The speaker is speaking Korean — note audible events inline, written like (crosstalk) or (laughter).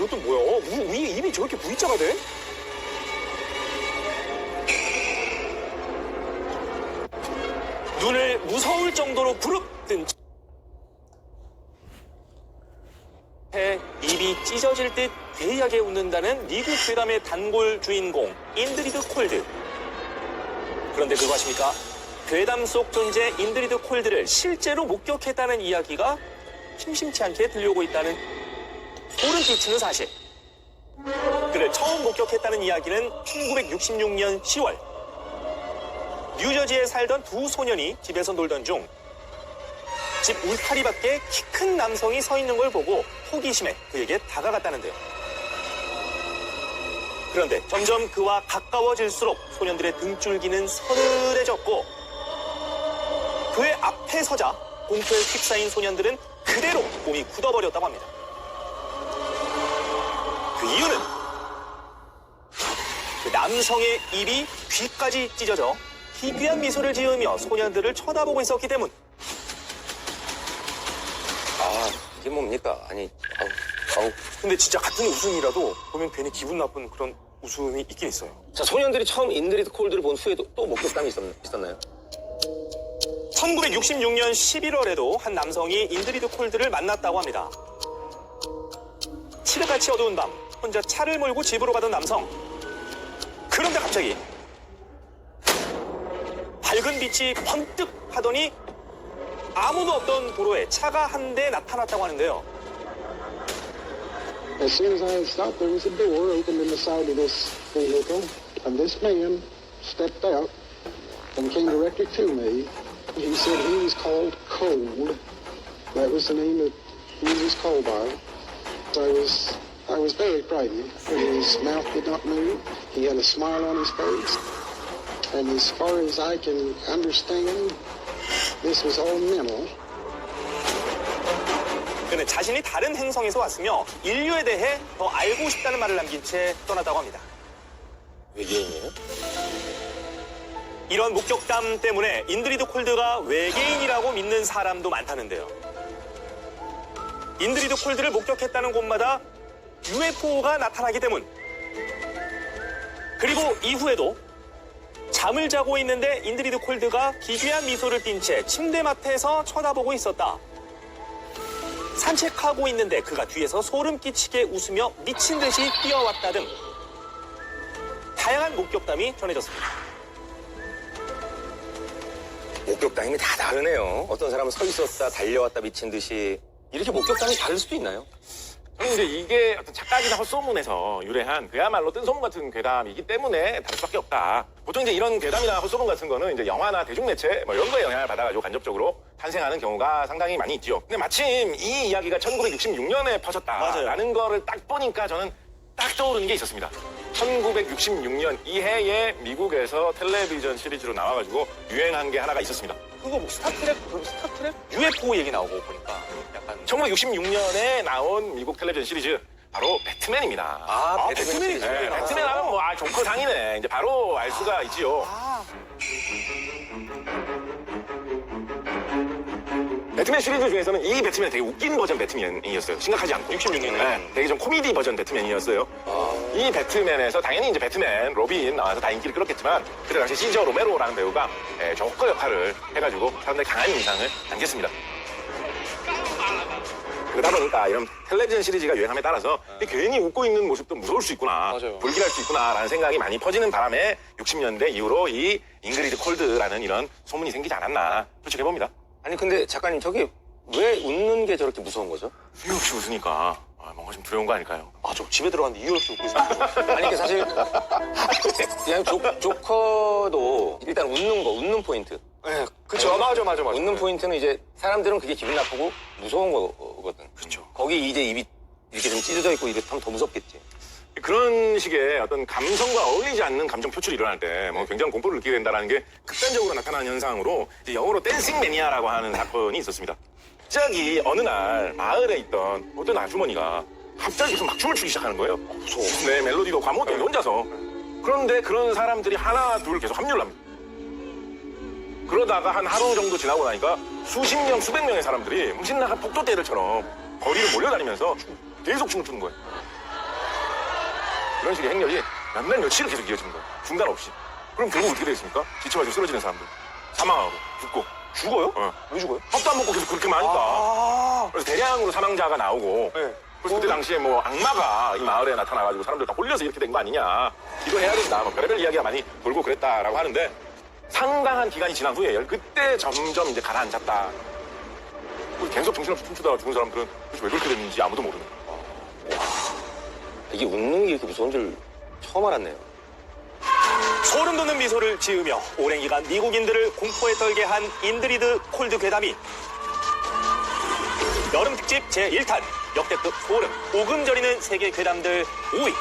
와, 이것도 뭐야? 무, 위, 입이 저렇게 V자가 돼? 눈을 무서울 정도로 부릅뜬 채 입이 찢어질 듯 괴이하게 웃는다는 미국 괴담의 단골 주인공 인드리드 콜드. 그런데 그거 아십니까? 괴담 속 존재 인드리드 콜드를 실제로 목격했다는 이야기가 심심치 않게 들려오고 있다는 소름 끼 치는 사실. 그를 처음 목격했다는 이야기는 1966년 10월. 뉴저지에 살던 두 소년이 집에서 놀던 중 집 울타리 밖에 키 큰 남성이 서 있는 걸 보고 호기심에 그에게 다가갔다는데요. 그런데 점점 그와 가까워질수록 소년들의 등줄기는 서늘해졌고 그의 앞에 서자 공포에 휩싸인 소년들은 그대로 몸이 굳어버렸다고 합니다. 그 이유는 그 남성의 입이 귀까지 찢어져 희귀한 미소를 지으며 소년들을 쳐다보고 있었기 때문. 아, 이게 뭡니까? 아니, 아우, 아우. 근데 진짜 같은 웃음이라도 보면 괜히 기분 나쁜 그런 웃음이 있긴 있어요. 자, 소년들이 처음 인드리드 콜드를 본 후에도 또 목격담이 있었, 있었나요? 1966년 11월에도 한 남성이 인드리드 콜드를 만났다고 합니다. 칠흑같이 어두운 밤 혼자 차를 몰고 집으로 가던 남성. 그런데 갑자기 밝은 빛이 번뜩 하더니 아무도 없던 도로에 차가 한 대 나타났다고 하는데요. As soon as I stopped, there was a door opened in the side of this vehicle, and this man stepped out and came directly to me. He said he was called Cold. That was the name that he was called by. I was I was very frightened. His mouth did not move. He had a smile on his face. And as far as I can understand, this was all mental. 그는 자신이 다른 행성에서 왔으며 인류에 대해 더 알고 싶다는 말을 남긴 채 떠났다고 합니다. 외계인이에요? 이런 목격담 때문에 인드리드 콜드가 외계인이라고 믿는 사람도 많다는데요. 인드리드 콜드를 목격했다는 곳마다 UFO가 나타나기 때문. 그리고 이후에도 잠을 자고 있는데 인드리드 콜드가 기괴한 미소를 띤 채 침대맡에서 쳐다보고 있었다. 산책하고 있는데 그가 뒤에서 소름 끼치게 웃으며 미친 듯이 뛰어왔다 등 다양한 목격담이 전해졌습니다. 목격담이 다 다르네요. 어떤 사람은 서 있었다, 달려왔다, 미친 듯이. 이렇게 목격담이 다를 수도 있나요? 이제 이게 어떤 착각이나 헛소문에서 유래한 그야말로 뜬소문 같은 괴담이기 때문에 다를 수밖에 없다. 보통 이제 이런 괴담이나 헛소문 같은 거는 이제 영화나 대중매체 뭐 이런 거에 영향을 받아가지고 간접적으로 탄생하는 경우가 상당히 많이 있죠. 근데 마침 이 이야기가 1966년에 맞아요. 퍼졌다라는 거를 딱 보니까 저는 딱 떠오르는 게 있었습니다. 1966년 이 해에 미국에서 텔레비전 시리즈로 나와가지고 유행한 게 하나가 있었습니다. 그거 뭐 스타트랙? 그럼 스타트랙? UFO 얘기 나오고 보니까 약간 1966년에 나온 미국 텔레비전 시리즈 바로 배트맨입니다. 아, 배트맨이 네. 배트맨 하면 뭐, 아, 조커 상이네. 이제 바로 알 수가 있지요. 아, 배트맨 시리즈 중에서는 이 배트맨 되게 웃긴 버전 배트맨이었어요. 심각하지 않고. 66 년에? 네, 되게 좀 코미디 버전 배트맨이었어요. 이 배트맨에서 당연히 이제 배트맨, 로빈 나와서 다 인기를 끌었겠지만, 그때 당시 시저 로메로라는 배우가 예, 조커 역할을 해가지고 사람들이 강한 인상을 남겼습니다. 그러다 보니까 이런 텔레비전 시리즈가 유행함에 따라서 괜히 웃고 있는 모습도 무서울 수 있구나, 맞아요. 불길할 수 있구나라는 생각이 많이 퍼지는 바람에 60년대 이후로 이 잉그리드 콜드라는 이런 소문이 생기지 않았나 추측해 봅니다. 아니, 근데 작가님, 저기 왜 웃는 게 저렇게 무서운 거죠? 이유 없이 웃으니까 아, 뭔가 좀 두려운 거 아닐까요? 아, 저 집에 들어갔는데 이유 없이 웃고 있어요. (laughs) 아니, 이게 사실, 그냥 조, 조커도 일단 웃는 거, 웃는 포인트. 네, 그쵸. 맞아, 맞아, 맞아. 웃는 포인트는 이제 사람들은 그게 기분 나쁘고 무서운 거거든. 그쵸. 거기 이제 입이 이렇게 좀 찢어져 있고 이렇게 하면 더 무섭겠지. 그런 식의 어떤 감성과 어울리지 않는 감정 표출이 일어날 때 뭐 굉장한 공포를 느끼게 된다는 게 극단적으로 나타나는 현상으로 이제 영어로 댄싱 매니아라고 하는 사건이 있었습니다. 갑자기 어느 날 마을에 있던 어떤 아주머니가 갑자기 계속 막 춤을 추기 시작하는 거예요. 무서워. 네, 멜로디도 과목도 혼자서. 그런데 그런 사람들이 하나 둘 계속 합류를 합니다. 그러다가 한 하루 정도 지나고 나니까 수십 명, 수백 명의 사람들이 무신나간 폭도대들처럼 거리를 몰려다니면서 계속 춤을 추는 거예요. 이런 식의 행렬이 몇 날 며칠을 계속 이어지는 거예요. 중단 없이. 그럼 결국 어떻게 되겠습니까? 지쳐가지고 쓰러지는 사람들. 사망하고, 죽고. 죽어요? 어. 왜 죽어요? 밥도 안 먹고 계속 그렇게만 하니까. 아. 그래서 대량으로 사망자가 나오고. 네. 그래서 그때 당시에 뭐 악마가 이 마을에 나타나가지고 사람들 다 홀려서 이렇게 된 거 아니냐. 기도해야 된다. 뭐 별의별 이야기가 많이 돌고 그랬다라고 하는데 상당한 기간이 지난 후에 그때 점점 이제 가라앉았다. 그리고 계속 정신없이 춤추다가 죽은 사람들은 도대체 왜 그렇게 됐는지 아무도 모르는 거예요. 이게 웃는 게 이렇게 무서운 줄 처음 알았네요. 소름 돋는 미소를 지으며 오랜 기간 미국인들을 공포에 떨게 한 인드리드 콜드 괴담이 여름 특집 제1탄 역대급 소름 오금 저리는 세계 괴담들 5위